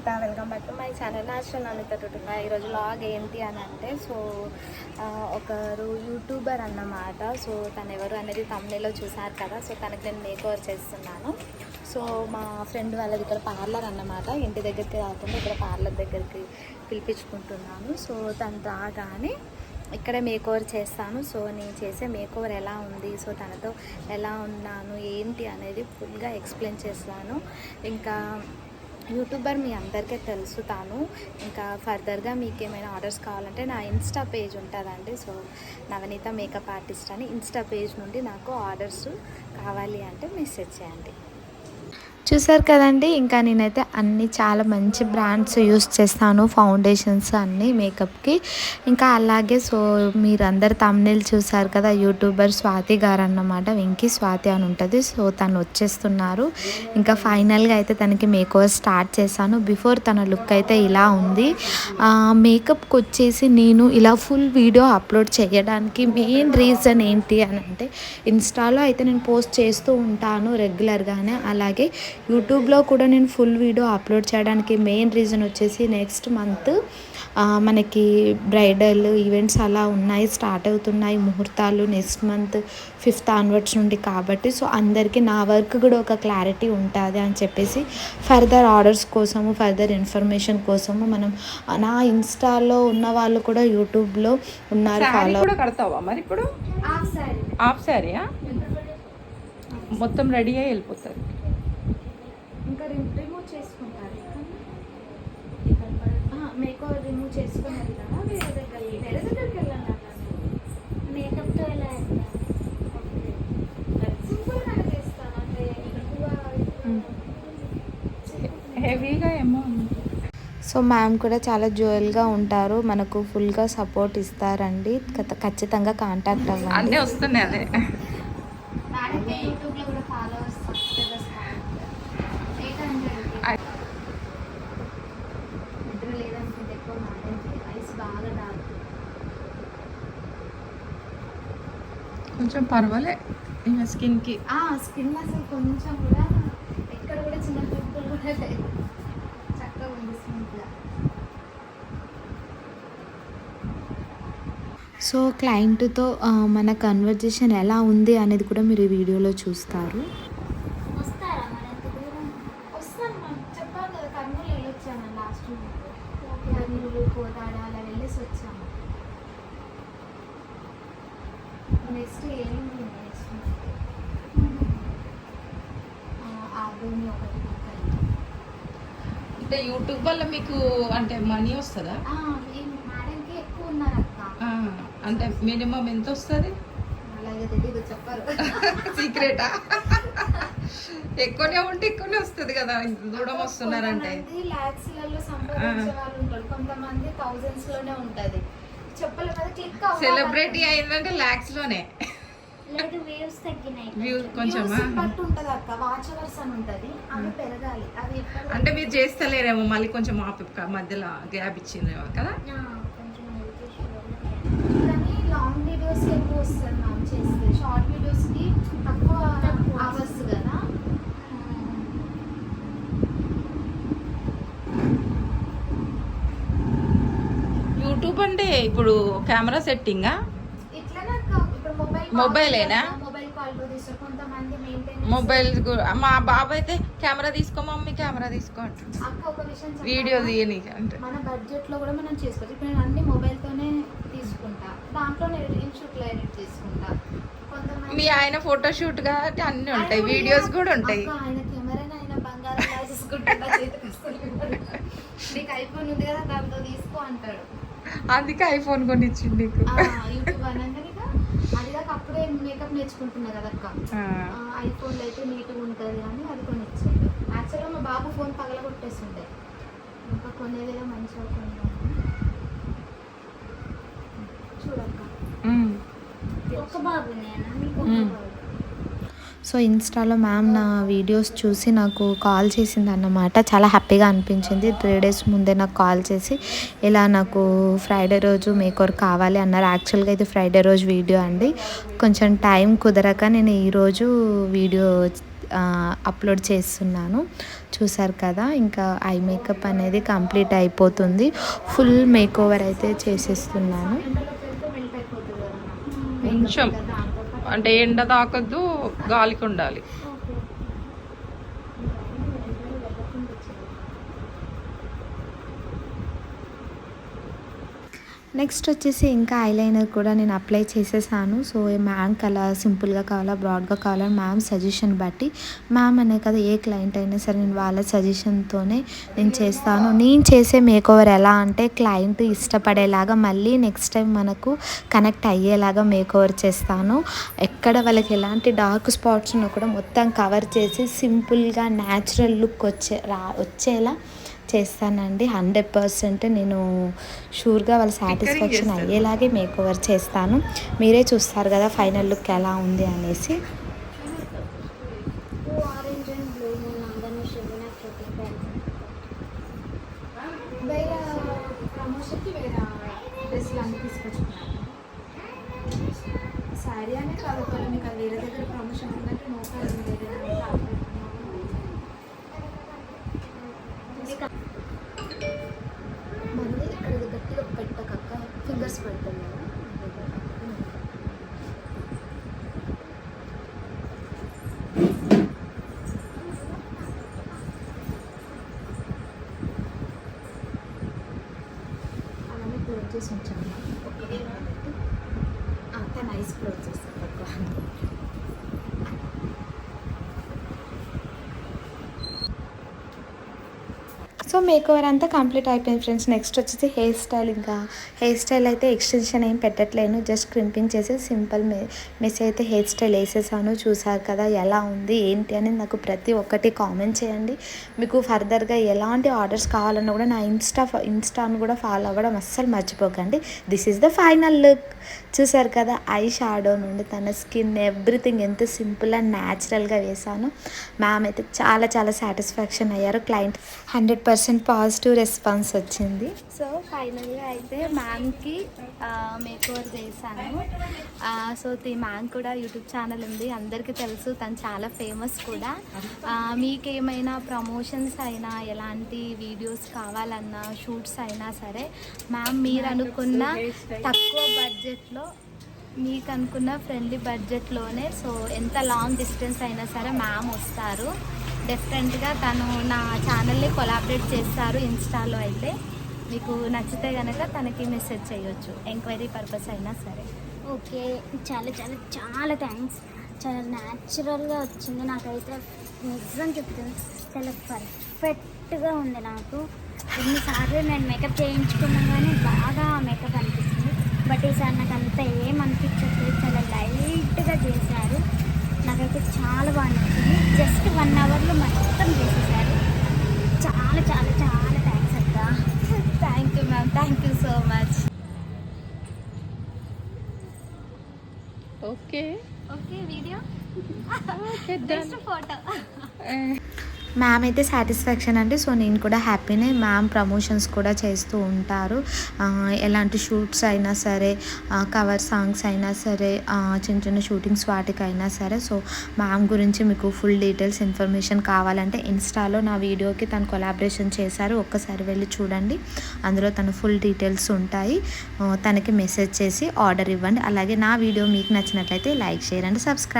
Anitha welcome back to my channel national Anitha టుటుగా ఈరోజు లాగ్ ఏంటి అని అంటే సో ఒకరు యూట్యూబర్ అన్నమాట. సో తను ఎవరు అనేది తమిళలో చూసారు కదా. సో తనకి నేను మేక్ ఓవర్ చేస్తున్నాను. సో మా ఫ్రెండ్ వాళ్ళది ఇక్కడ పార్లర్ అన్నమాట. ఇంటి దగ్గరికి రాకుండా ఇక్కడ పార్లర్ దగ్గరికి పిలిపించుకుంటున్నాను. సో తను రాగానే ఇక్కడే మేక్ ఓవర్ చేస్తాను. సో నేను చేసే మేక్ ఓవర్ ఎలా ఉంది? సో తనతో ఎలా ఉన్నాను? ఏంటి అనేది ఫుల్గా ఎక్స్ప్లెయిన్ చేస్తాను. ఇంకా యూట్యూబర్ మీ అందరికీ తెలుసు తాను. ఇంకా ఫర్దర్గా మీకు ఏమైనా ఆర్డర్స్ కావాలంటే నా ఇన్స్టా పేజ్ ఉంటుందండి. సో నవనీత మేకప్ ఆర్టిస్ట్ అని ఇన్స్టా పేజ్ నుండి నాకు ఆర్డర్స్ కావాలి అంటే మెసేజ్ చేయండి. చూసారు కదండి ఇంకా నేనైతే అన్ని చాలా మంచి బ్రాండ్స్ యూస్ చేస్తాను ఫౌండేషన్స్ అన్నీ మేకప్కి. ఇంకా అలాగే సో మీరందరు అందరు తమ్నేల్ చూసారు కదా యూట్యూబర్ స్వాతి గారు అన్నమాట వెంకీ స్వాతి అని ఉంటుంది. సో తను వచ్చేస్తున్నారు. ఇంకా ఫైనల్గా అయితే తనకి మేకోవర్ స్టార్ట్ చేశాను. బిఫోర్ తన లుక్ అయితే ఇలా ఉంది. మేకప్కి వచ్చేసి నేను ఇలా ఫుల్ వీడియో అప్లోడ్ చేయడానికి మెయిన్ రీజన్ ఏంటి అని అంటే ఇన్స్టాలో అయితే నేను పోస్ట్ చేస్తూ ఉంటాను రెగ్యులర్గానే. అలాగే యూట్యూబ్లో కూడా నేను ఫుల్ వీడియో అప్లోడ్ చేయడానికి మెయిన్ రీజన్ వచ్చేసి నెక్స్ట్ మంత్ మనకి బ్రైడల్ ఈవెంట్స్ అలా ఉన్నాయి స్టార్ట్ అవుతున్నాయి ముహూర్తాలు నెక్స్ట్ మంత్ ఫిఫ్త్ ఆన్వర్డ్స్ నుండి కాబట్టి. సో అందరికీ నా వర్క్ కూడా ఒక క్లారిటీ ఉంటుంది అని చెప్పేసి ఫర్దర్ ఆర్డర్స్ కోసము ఫర్దర్ ఇన్ఫర్మేషన్ కోసము మనం నా ఇన్స్టాలో ఉన్న వాళ్ళు కూడా యూట్యూబ్లో ఉన్నారు ఫాలో కూడా కడతావా మరి ఇప్పుడు? హాఫ్ శారీయా మొత్తం రెడీ అయ్యి వెళ్ళిపోతుంది ఇంకా రిమూవ్ చేసుకుంటారు మేకో రిమూవ్ చేసుకుని వేరే దగ్గరికి వేరే దగ్గరికి వెళ్ళండి మేకప్తో ఎలా సింపుల్గా చేస్తాను అంటే ఎక్కువ హెవీగా ఏమో సో మ్యామ్ కూడా చాలా జ్యువెల్గా ఉంటారు. మనకు ఫుల్గా సపోర్ట్ ఇస్తారండి. ఖచ్చితంగా కాంటాక్ట్ అన్నీ అవ్వండి వస్తున్నాయి అదే. మేడంకి యూట్యూబ్లో కూడా followers subscribers eight hundred. Eyes బాగా డార్క్ కొంచెం పర్వాలే ఇక స్కిన్కి. స్కిన్ అసలు కొంచెం కూడా ఎక్కడ కూడా చిన్న పింపుల్ కూడా లేదు చక్కగా ఉంది స్మూత్గా సో క్లయింట్తో మన కన్వర్జేషన్ ఎలా ఉంది అనేది కూడా మీరు ఈ వీడియోలో చూస్తారు. వస్తారా మరి ఎంత దూరం? వస్తాను చెప్పాను కదా కర్నూలు వెళ్ళొచ్చాను లాస్ట్ కర్నూలు కోదాడ అలా వెళ్ళేసి వచ్చాము. నెక్స్ట్ ఏమైంది నెక్స్ట్ ఆదోని ఒకటి కుక్కలు. అంటే యూట్యూబ్ వల్ల మీకు అంటే మనీ వస్తుందా? ఆ, ఈ మేడంకి ఎక్కువ ఉన్నారు అక్క ఆ, అంటే మినిమం ఎంత వస్తుంది? అలాగే తెలియదు చెప్పరు. సీక్రెటా? ఎక్కువనే ఉంటే ఎక్కువనే వస్తుంది కదా దూరం వస్తున్నారంటే. లాక్స్లలో సంపాదించే వాళ్ళు ఉంటారు. కొంతమంది థౌజండ్స్లోనే ఉంటది. చెప్పలేదు కదా క్లిక్ సెలబ్రిటీ అయిందంటే లాక్స్లోనే లేదు తగ్గినాయి. ఉంటది అక్క. అని ఉంటది. అవి పెరగాలి. అంటే మీరు చేస్తలేరేమో మళ్ళీ కొంచెం ఆపి మధ్యలో గ్యాప్ ఇచ్చిందేమో కదా? కొంచెం. కానీ లాంగ్ వీడియోస్ ఎక్కువ వస్తుంది మ్యామ్ చేస్తే. షార్ట్ వీడియోస్కి తక్కువ తక్కువ. అవర్స్ కదా యూట్యూబ్ అంటే ఇప్పుడు కెమెరా సెట్టింగా? మొబైలేనా? మొబైల్ మా బాబు అయితే కెమెరా తీసుకో మమ్మీ కెమెరా తీసుకో చెప్పాలా? వీడియో తీయని అంటే మన బడ్జెట్లో కూడా మనం చేసుకోవచ్చు. ఇప్పుడు నేను అన్ని మొబైల్ తోనే తీసుకుంటా దాంట్లో నేను లో ఎడిట్ చేసుకుంటా మీ ఆయన ఫోటోషూట్ కాబట్టి అన్ని ఉంటాయి. వీడియోస్ కూడా- ఉంటాయి. ఆయన కెమెరా ఆయన బంగారం వస్తుంది. నీకు ఐఫోన్ ఉంది కదా దాంతో తీసుకో అంటాడు. అందుకే ఐఫోన్ నీకు. యూట్యూబ్ అనగానే ఇక. అది దాకా అప్పుడే మేకప్ నేర్చుకుంటున్నా కదా అక్క. ఆ, ఐఫోన్లో అయితే నీట్గా ఉంటుంది అని అది కొని ఇచ్చిండు యాక్చువల్గా మా బాబు ఫోన్ పగల కొట్టేస్తుండే ఇంకా కొనేదేదో మంచిగా కొన్నాను చూడక్క ఉమ్. ఒక బాబునేనా? మీకు. బాబు. సో ఇన్స్టాలో మ్యామ్ నా వీడియోస్ చూసి నాకు కాల్ చేసింది అన్నమాట చాలా హ్యాపీగా అనిపించింది. త్రీ డేస్ ముందే నాకు కాల్ చేసి ఇలా నాకు ఫ్రైడే రోజు మేకోర్ కావాలి అన్నారు. యాక్చువల్గా ఇది ఫ్రైడే రోజు వీడియో అండి. కొంచెం టైం కుదరక నేను ఈరోజు వీడియో అప్లోడ్ చేస్తున్నాను. చూసారు కదా ఇంకా ఐ మేకప్ అనేది కంప్లీట్ అయిపోతుంది. ఫుల్ మేక్ ఓవర్ అయితే చేసేస్తున్నాను. కొంచెం అంటే ఎండ తాకద్దు గాలికి ఉండాలి. నెక్స్ట్ వచ్చేసి ఇంకా ఐలైనర్ కూడా నేను అప్లై చేసేసాను. సో మ్యామ్ అలా సింపుల్గా కావాలా బ్రాడ్గా కావాలా మ్యామ్ సజెషన్ బట్టి మ్యామ్ అనే కదా ఏ క్లయింట్ అయినా సరే నేను వాళ్ళ సజెషన్తోనే నేను చేస్తాను. నేను చేసే మేకోవర్ ఎలా అంటే క్లయింట్ ఇష్టపడేలాగా మళ్ళీ నెక్స్ట్ టైం మనకు కనెక్ట్ అయ్యేలాగా మేకోవర్ చేస్తాను. ఎక్కడ వాళ్ళకి ఎలాంటి డార్క్ స్పాట్స్ కూడా మొత్తం కవర్ చేసి సింపుల్గా న్యాచురల్ లుక్ వచ్చే రా వచ్చేలా చేస్తానండి. హండ్రెడ్ పర్సెంట్ నేను షూర్గా వాళ్ళ సాటిస్ఫాక్షన్. అయ్యేలాగే మేక్ ఓవర్ చేస్తాను. మీరే చూస్తారు కదా ఫైనల్ లుక్ ఎలా ఉంది అనేసి. శారీ అనే కాదు ఒకవేళ మీకు అది వేరే దగ్గర ప్రమోషన్ ఉందంటే no problem assunto. So make over అంతా కంప్లీట్ అయిపోయింది ఫ్రెండ్స్ నెక్స్ట్ వచ్చేసి హెయిర్ స్టైల్ ఇంకా. హెయిర్ స్టైల్ అయితే ఎక్స్టెన్షన్ ఏం పెట్టట్లేను. జస్ట్ క్రింపింగ్ చేసి సింపుల్ మె మెస్ అయితే హెయిర్ స్టైల్ వేసేసాను. చూసారు కదా ఎలా ఉంది ఏంటి అని నాకు ప్రతి ఒక్కటి కామెంట్ చేయండి. మీకు ఫర్దర్గా ఎలాంటి ఆర్డర్స్ కావాలన్నా కూడా నా ఇన్స్టా ఇన్స్టాను కూడా ఫాలో అవ్వడం అస్సలు మర్చిపోకండి. This is the final look చూసారు కదా ఐ షాడో నుండి తన స్కిన్ ఎవ్రీథింగ్ ఎంత సింపుల్ అండ్ న్యాచురల్గా వేసాను మ్యామ్ అయితే చాలా చాలా సాటిస్ఫాక్షన్ అయ్యారు. Client hundred percent positive response వచ్చింది. సో ఫైనల్గా అయితే మ్యామ్కి మేకోవర్ చేశాను. సో ది మ్యామ్ కూడా యూట్యూబ్ ఛానల్ ఉంది. అందరికీ తెలుసు తను చాలా ఫేమస్ కూడా. మీకేమైనా ప్రమోషన్స్ అయినా ఎలాంటి వీడియోస్ కావాలన్నా షూట్స్ అయినా సరే మ్యామ్ మీరు అనుకున్న తక్కువ బడ్జెట్లో మీకు అనుకున్న ఫ్రెండ్లీ బడ్జెట్లోనే సో ఎంత లాంగ్ డిస్టెన్స్ అయినా సరే మ్యామ్ వస్తారు. డిఫరెంట్గా తను నా ఛానల్ని కొలాబరేట్ చేస్తారు ఇన్స్టాలో అయితే. మీకు నచ్చితే కనుక తనకి మెసేజ్ చేయొచ్చు. ఎంక్వైరీ పర్పస్ అయినా సరే. ఓకే చాలా చాలా చాలా థ్యాంక్స్ చాలా న్యాచురల్గా వచ్చింది నాకైతే. నిజం చెప్తుంది చాలా పర్ఫెక్ట్గా ఉంది నాకు. ఎన్నిసార్లు నేను మేకప్ చేయించుకున్నా కానీ బాగా మేకప్ అనిపిస్తుంది. బట్ ఈసారి నాకు అంత ఏం అనిపించట్లేదు చాలా లైట్గా చేశారు నాకైతే చాలా బాగా నచ్చింది జస్ట్ వన్ అవర్లో మొత్తం చేసేసారు. చాలా చాలా చాలా థ్యాంక్స్ అక్క. Thank you ma'am thank you so much okay okay video photo ma'am అయితే సాటిస్ఫాక్షన్ అంటే సో నేను కూడా హ్యాపీనే మ్యామ్ ప్రమోషన్స్ కూడా చేస్తూ ఉంటారు. ఎలాంటి షూట్స్ అయినా సరే కవర్ సాంగ్స్ అయినా సరే చిన్న చిన్న షూటింగ్స్ వాటికైనా సరే. సో మ్యామ్ గురించి మీకు ఫుల్ డీటెయిల్స్ ఇన్ఫర్మేషన్ కావాలంటే ఇన్స్టాలో నా వీడియోకి తను కొలాబరేషన్ చేశారు. ఒక్కసారి వెళ్ళి చూడండి. అందులో తను ఫుల్ డీటెయిల్స్ ఉంటాయి. తనకి మెసేజ్ చేసి ఆర్డర్ ఇవ్వండి. అలాగే నా వీడియో మీకు నచ్చినట్లయితే లైక్ షేర్ అండ్ సబ్స్క్రైబ్